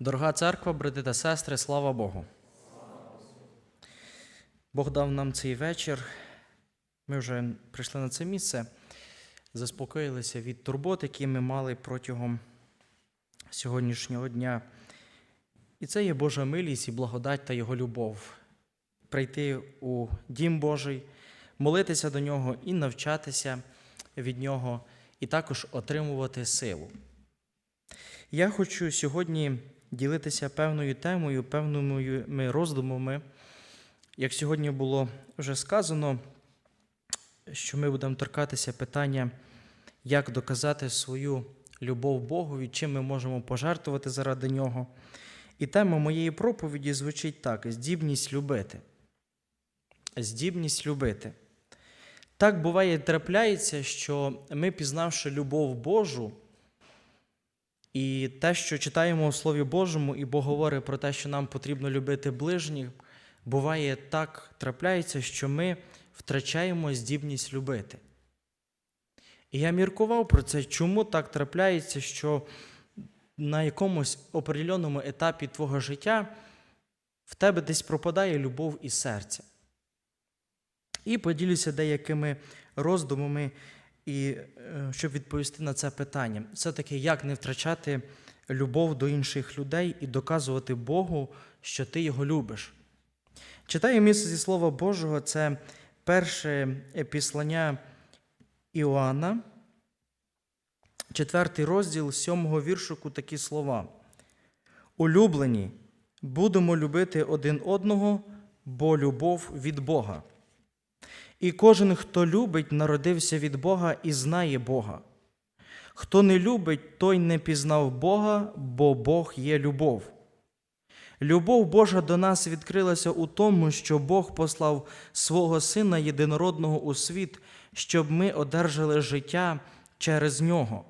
Дорога церква, брати та сестри, слава Богу. Бог дав нам цей вечір. Ми вже прийшли на це місце, заспокоїлися від турбот, які ми мали протягом сьогоднішнього дня. І це є Божа милість і благодать та Його любов. Прийти у дім Божий, молитися до Нього і навчатися від Нього, і також отримувати силу. Я хочу сьогодні ділитися певною темою, певними роздумами. Як сьогодні було вже сказано, що ми будемо торкатися питання, як доказати свою любов Богові, чим ми можемо пожертвувати заради нього. І тема моєї проповіді звучить так: здібність любити. Здібність любити. Так буває, трапляється, що ми, пізнавши любов Божу, і те, що читаємо у Слові Божому, і Бог говорить про те, що нам потрібно любити ближніх, буває так трапляється, що ми втрачаємо здібність любити. І я міркував про це, чому так трапляється, що на якомусь определеному етапі твого життя в тебе десь пропадає любов із серця. І поділюся деякими роздумами, і, е, щоб відповісти на це питання. Все-таки, як не втрачати любов до інших людей і доказувати Богу, що ти його любиш. Читаю місце зі Слова Божого, це перше післання Іоанна, четвертий розділ сьомого віршику такі слова. Улюблені, будемо любити один одного, бо любов від Бога. І кожен, хто любить, народився від Бога і знає Бога. Хто не любить, той не пізнав Бога, бо Бог є любов. Любов Божа до нас відкрилася у тому, що Бог послав свого Сина єдинородного у світ, щоб ми одержали життя через нього.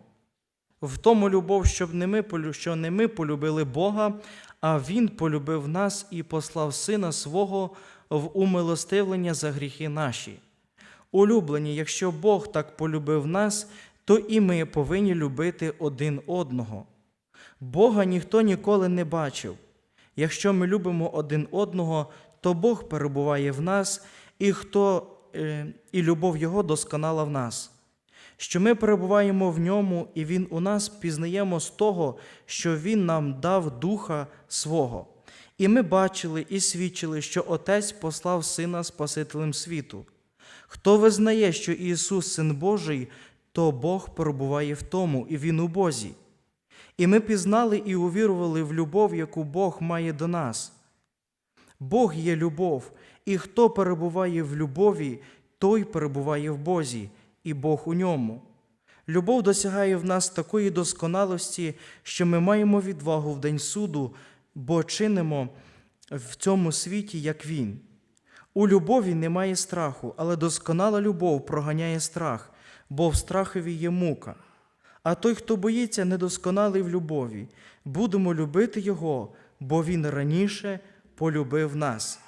В тому любов, щоб не ми, що не ми полюбили Бога, а Він полюбив нас і послав Сина свого в умилостивлення за гріхи наші. Улюблені, якщо Бог так полюбив нас, то і ми повинні любити один одного. Бога ніхто ніколи не бачив. Якщо ми любимо один одного, то Бог перебуває в нас, і, хто, е, і любов Його досконала в нас. Що ми перебуваємо в ньому, і Він у нас пізнаємо з того, що Він нам дав Духа свого. І ми бачили і свідчили, що Отець послав Сина Спасителем світу. Хто визнає, що Ісус Син Божий, то Бог перебуває в тому, і Він у Бозі. І ми пізнали і увірували в любов, яку Бог має до нас. Бог є любов, і хто перебуває в любові, той перебуває в Бозі, і Бог у ньому. Любов досягає в нас такої досконалості, що ми маємо відвагу в день суду, бо чинимо в цьому світі, як Він. У любові немає страху, але досконала любов проганяє страх, бо в страхові є мука. А той, хто боїться, недосконалий в любові, будемо любити Його, бо Він раніше полюбив нас.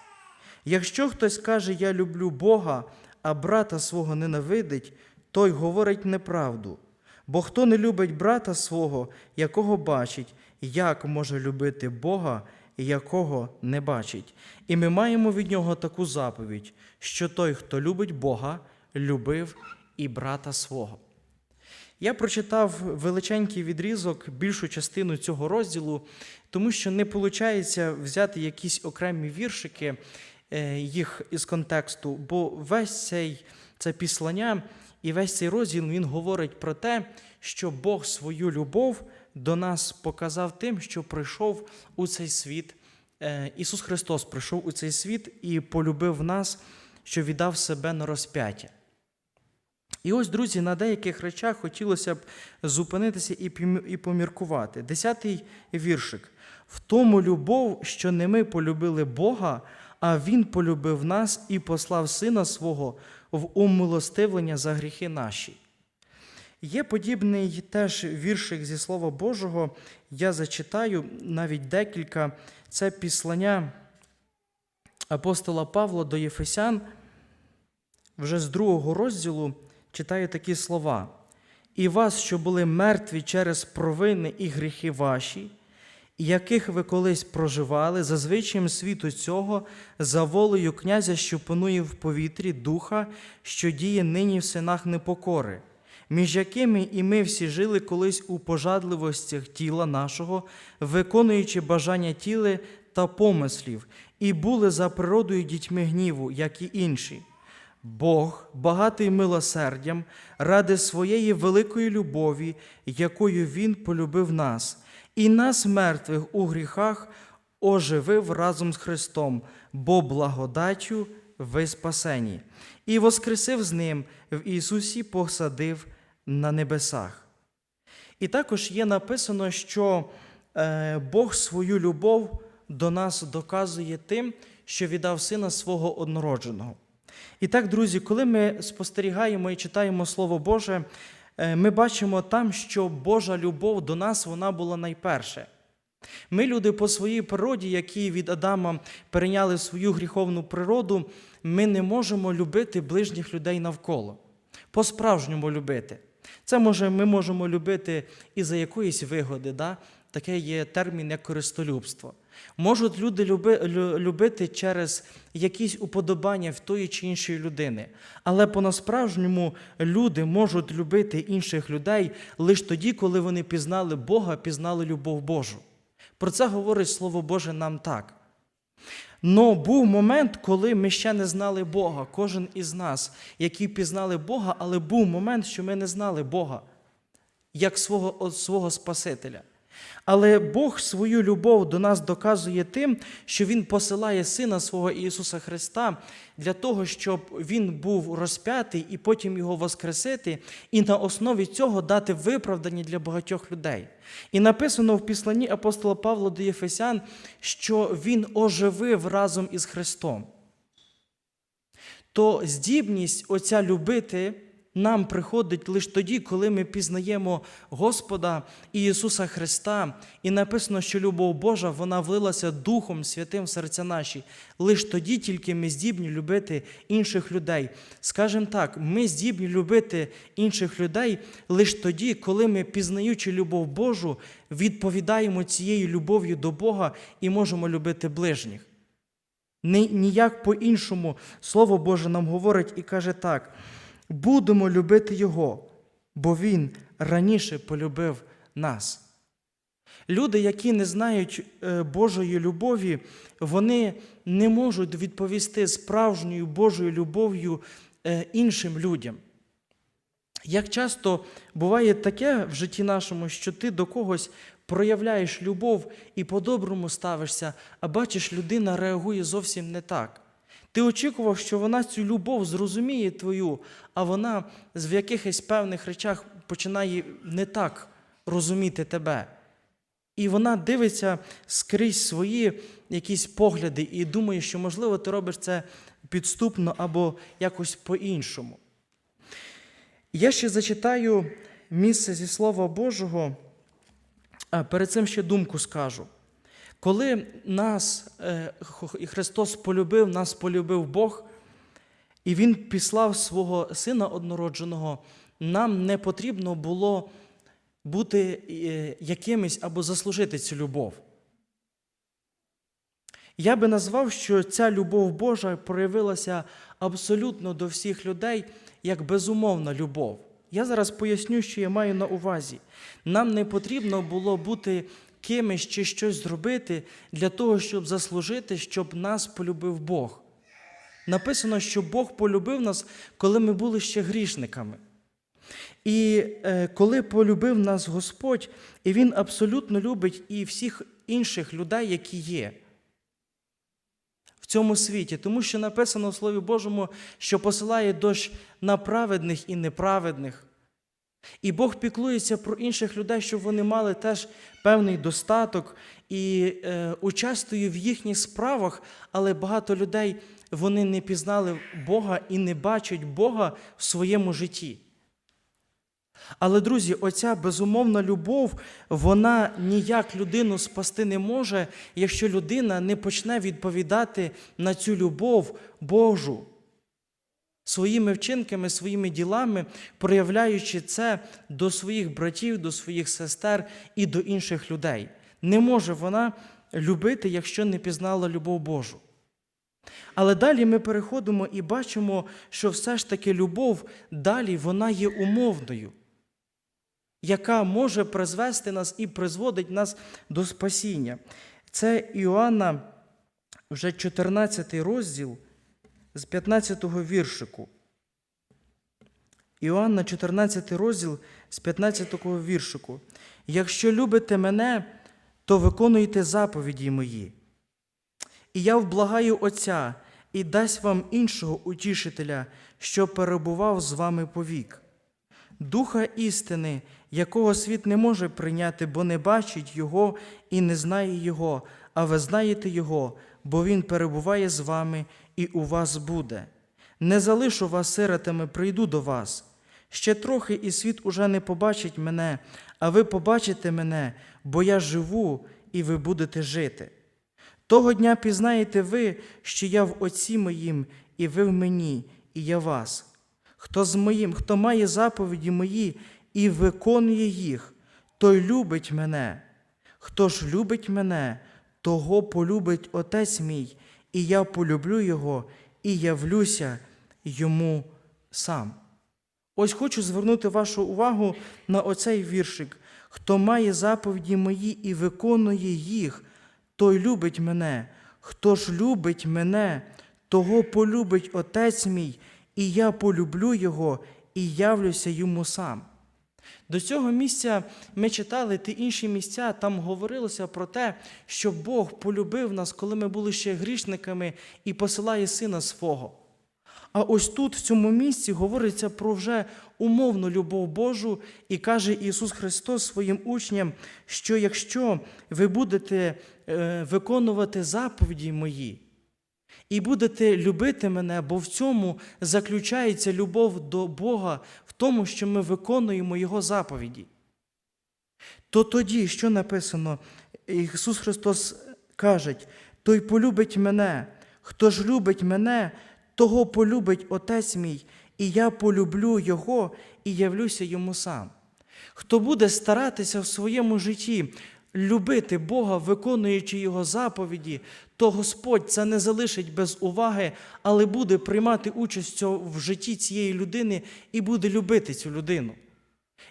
Якщо хтось каже, Я люблю Бога, а брата свого ненавидить, той говорить неправду. Бо хто не любить брата свого, якого бачить, як може любити Бога, якого не бачить. І ми маємо від нього таку заповідь, що той, хто любить Бога, любив і брата свого. Я прочитав величенький відрізок, більшу частину цього розділу, тому що не виходить взяти якісь окремі віршики е, їх із контексту, бо весь цей це післання і весь цей розділ він говорить про те, що Бог свою любов до нас показав тим, що прийшов у цей світ. Е, Ісус Христос прийшов у цей світ і полюбив нас, що віддав себе на розп'яття. І ось, друзі, на деяких речах хотілося б зупинитися і поміркувати. Десятий віршик. В тому любов, що не ми полюбили Бога, а Він полюбив нас і послав Сина свого в умилостивлення за гріхи наші. Є подібний теж віршик зі Слова Божого. Я зачитаю навіть декілька. Це післання апостола Павла до Єфесян, вже з другого розділу читаю такі слова. І вас, що були мертві через провини і гріхи ваші, яких ви колись проживали, за звичаєм світу цього, за волею князя, що панує в повітрі, духа, що діє нині в синах непокори, між якими і ми всі жили колись у пожадливостях тіла нашого, виконуючи бажання тіла та помислів, і були за природою дітьми гніву, як і інші. Бог, багатий милосердям, ради своєї великої любові, якою Він полюбив нас, і нас, мертвих у гріхах, оживив разом з Христом, бо благодаттю ви спасені, і воскресив з Ним в Ісусі посадив на небесах. І також є написано, що е, Бог свою любов до нас доказує тим, що віддав сина свого однородженого. І так, друзі, коли ми спостерігаємо і читаємо Слово Боже, е, ми бачимо там, що Божа любов до нас вона була найперше. Ми, люди по своїй природі, які від Адама перейняли свою гріховну природу, ми не можемо любити ближніх людей навколо, по-справжньому любити. Це може, ми можемо любити і за якоїсь вигоди. Да? Таке є термін як користолюбство. Можуть люди люби, лю- любити через якісь уподобання в тої чи іншої людини. Але по-насправжньому люди можуть любити інших людей лише тоді, коли вони пізнали Бога, пізнали любов Божу. Про це говорить Слово Боже нам так. Но був момент, коли ми ще не знали Бога, кожен із нас, які пізнали Бога, але був момент, що ми не знали Бога як свого, свого Спасителя. Але Бог свою любов до нас доказує тим, що Він посилає Сина свого Ісуса Христа для того, щоб Він був розп'ятий і потім його воскресити, і на основі цього дати виправдання для багатьох людей. І написано в післанні апостола Павла до Єфесян, що Він оживив разом із Христом. То здібність оця любити нам приходить лише тоді, коли ми пізнаємо Господа і Ісуса Христа, і написано, що любов Божа вона влилася Духом Святим в серця наші. Лише тоді тільки ми здібні любити інших людей. Скажемо так, ми здібні любити інших людей лише тоді, коли ми, пізнаючи любов Божу, відповідаємо цією любов'ю до Бога і можемо любити ближніх. Ні- Ніяк по-іншому Слово Боже нам говорить і каже так: будемо любити Його, бо Він раніше полюбив нас. Люди, які не знають е, Божої любові, вони не можуть відповісти справжньою Божою любов'ю е, іншим людям. Як часто буває таке в житті нашому, що ти до когось проявляєш любов і по-доброму ставишся, а бачиш, людина реагує зовсім не так. Ти очікував, що вона цю любов зрозуміє твою, а вона в якихось певних речах починає не так розуміти тебе. І вона дивиться скрізь свої якісь погляди і думає, що, можливо, ти робиш це підступно або якось по-іншому. Я ще зачитаю місце зі Слова Божого, а перед цим ще думку скажу. Коли нас е, Христос полюбив, нас полюбив Бог, і Він післав свого Сина однородженого, нам не потрібно було бути е, якимось або заслужити цю любов. Я би назвав, що ця любов Божа проявилася абсолютно до всіх людей як безумовна любов. Я зараз поясню, що я маю на увазі. Нам не потрібно було бути кимось чи щось зробити для того, щоб заслужити, щоб нас полюбив Бог. Написано, що Бог полюбив нас, коли ми були ще грішниками. І е, коли полюбив нас Господь, і Він абсолютно любить і всіх інших людей, які є в цьому світі, тому що написано в Слові Божому, що посилає дощ на праведних і неправедних. І Бог піклується про інших людей, щоб вони мали теж певний достаток і е, участвує в їхніх справах, але багато людей вони не пізнали Бога і не бачать Бога в своєму житті. Але, друзі, оця безумовна любов, вона ніяк людину спасти не може, якщо людина не почне відповідати на цю любов Божу своїми вчинками, своїми ділами, проявляючи це до своїх братів, до своїх сестер і до інших людей. Не може вона любити, якщо не пізнала любов Божу. Але далі ми переходимо і бачимо, що все ж таки любов далі вона є умовною, яка може призвести нас і призводить нас до спасіння. Це Іоанна, вже 14 розділ з 15 віршику. Іоанна, 14 розділ з 15 віршику. Якщо любите мене, то виконуйте заповіді мої. І я вблагаю Отця і дасть вам іншого утішителя, що перебував з вами повік. Духа істини, якого світ не може прийняти, бо не бачить Його і не знає Його, а ви знаєте Його, бо Він перебуває з вами і у вас буде. Не залишу вас сиротами, прийду до вас. Ще трохи, і світ уже не побачить мене, а ви побачите мене, бо я живу, і ви будете жити. Того дня пізнаєте ви, що я в Отці моїм, і ви в мені, і я вас. Хто з моїм, хто має заповіді мої і виконує їх, той любить мене. Хто ж любить мене, того полюбить Отець мій, і я полюблю його, і явлюся йому сам. Ось хочу звернути вашу увагу на оцей віршик. Хто має заповіді мої і виконує їх, той любить мене. Хто ж любить мене, того полюбить Отець мій, і я полюблю його, і явлюся йому сам. До цього місця ми читали ті інші місця, там говорилося про те, що Бог полюбив нас, коли ми були ще грішниками, і посилає сина свого. А ось тут, в цьому місці, говориться про вже умовну любов Божу, і каже Ісус Христос своїм учням, що якщо ви будете е, виконувати заповіді мої і будете любити мене, бо в цьому заключається любов до Бога, в тому, що ми виконуємо Його заповіді, то тоді, що написано, Ісус Христос каже, той полюбить мене, хто ж любить мене, того полюбить Отець мій, і я полюблю Його і явлюся йому сам. Хто буде старатися в своєму житті любити Бога, виконуючи Його заповіді, то Господь це не залишить без уваги, але буде приймати участь в житті цієї людини і буде любити цю людину.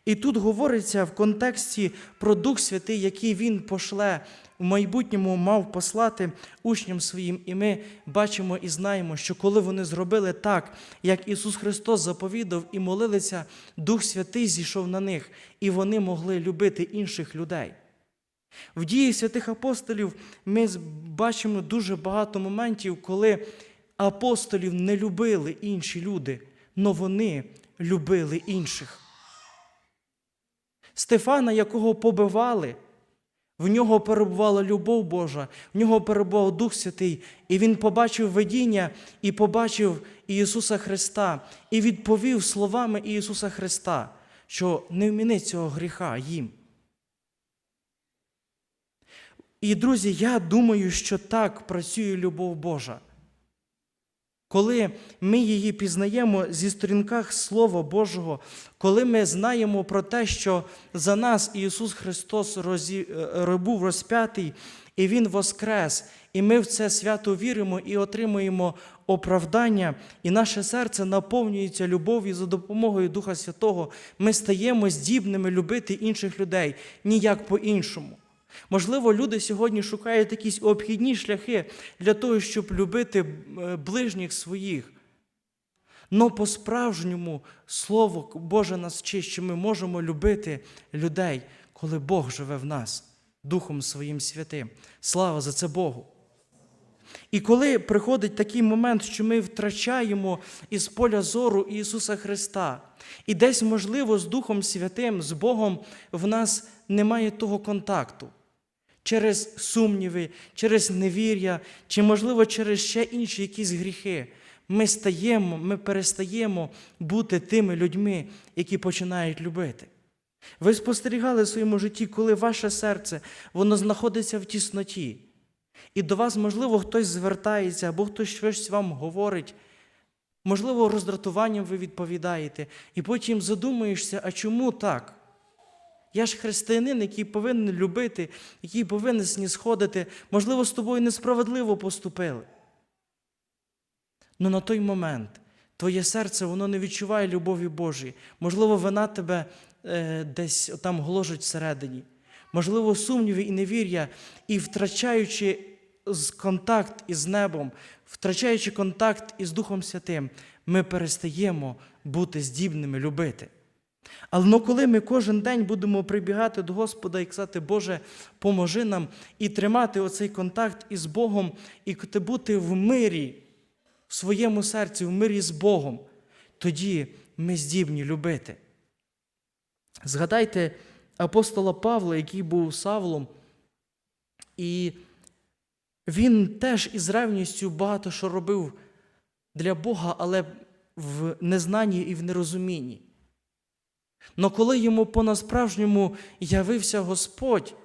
І тут говориться в контексті про Дух Святий, який Він пошле в майбутньому мав послати учням своїм. І ми бачимо і знаємо, що коли вони зробили так, як Ісус Христос заповідав і молилися, Дух Святий зійшов на них, і вони могли любити інших людей. В дії святих апостолів ми бачимо дуже багато моментів, коли апостолів не любили інші люди, але вони любили інших. Стефана, якого побивали, в нього перебувала любов Божа, в нього перебував Дух Святий, і він побачив видіння і побачив Ісуса Христа, і відповів словами Ісуса Христа, що не вміни цього гріха їм. І, друзі, я думаю, що так працює любов Божа. Коли ми її пізнаємо зі сторінках Слова Божого, коли ми знаємо про те, що за нас Ісус Христос розі... був розп'ятий, і Він воскрес, і ми в це свято віримо і отримуємо оправдання, і наше серце наповнюється любов'ю за допомогою Духа Святого, ми стаємо здібними любити інших людей ніяк по-іншому. Можливо, люди сьогодні шукають якісь обхідні шляхи для того, щоб любити е, ближніх своїх. Но по-справжньому Слово Боже нас вчить, що ми можемо любити людей, коли Бог живе в нас, Духом Своїм Святим. Слава за це Богу. І коли приходить такий момент, що ми втрачаємо із поля зору Ісуса Христа, і десь, можливо, з Духом Святим, з Богом в нас немає того контакту через сумніви, через невір'я, чи, можливо, через ще інші якісь гріхи. Ми стаємо, ми перестаємо бути тими людьми, які починають любити. Ви спостерігали в своєму житті, коли ваше серце воно знаходиться в тісноті. І до вас, можливо, хтось звертається, або хтось щось вам говорить. Можливо, роздратуванням ви відповідаєте, і потім задумаєшся, а чому так? Я ж християнин, який повинен любити, який повинен снісходити. Можливо, з тобою несправедливо поступили. Ну на той момент твоє серце воно не відчуває любові Божої. Можливо, вина тебе е, десь там гложить всередині. Можливо, сумніви і невір'я, і втрачаючи контакт із небом, втрачаючи контакт із Духом Святим, ми перестаємо бути здібними любити. Але ну, коли ми кожен день будемо прибігати до Господа і казати, Боже, поможи нам і тримати оцей контакт із Богом, і бути в мирі в своєму серці, в мирі з Богом, тоді ми здібні любити. Згадайте апостола Павла, який був Савлом, і він теж із ревністю багато що робив для Бога, але в незнанні і в нерозумінні. Но коли йому по-насправжньому явився Господь,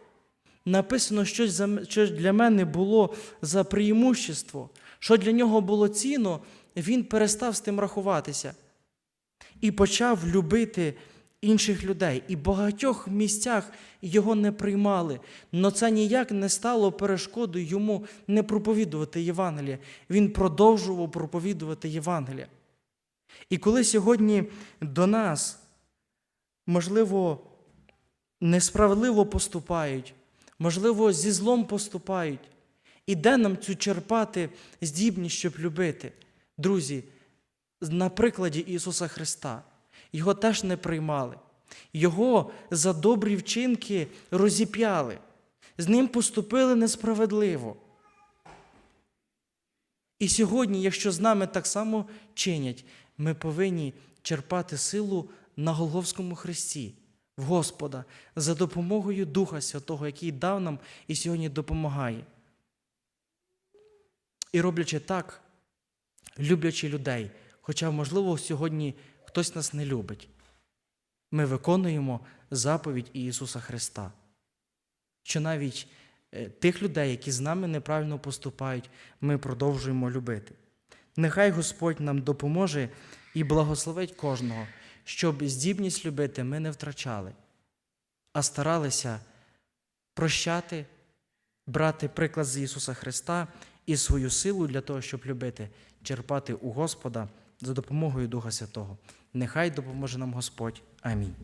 написано, що для мене було за преимущество, що для нього було цінно, він перестав з тим рахуватися і почав любити інших людей. І в багатьох місцях його не приймали. Но це ніяк не стало перешкодою йому не проповідувати Євангелія. Він продовжував проповідувати Євангелія. І коли сьогодні до нас, можливо, несправедливо поступають, можливо, зі злом поступають, і де нам цю черпати здібність, щоб любити? Друзі, на прикладі Ісуса Христа. Його теж не приймали. Його за добрі вчинки розіп'яли. З ним поступили несправедливо. І сьогодні, якщо з нами так само чинять, ми повинні черпати силу на Голговському Христі, в Господа, за допомогою Духа Святого, який дав нам і сьогодні допомагає. І роблячи так, люблячи людей, хоча, можливо, сьогодні хтось нас не любить, ми виконуємо заповідь Ісуса Христа, що навіть е, тих людей, які з нами неправильно поступають, ми продовжуємо любити. Нехай Господь нам допоможе і благословить кожного, щоб здібність любити ми не втрачали, а старалися прощати, брати приклад з Ісуса Христа і свою силу для того, щоб любити, черпати у Господа за допомогою Духа Святого. Нехай допоможе нам Господь. Амінь.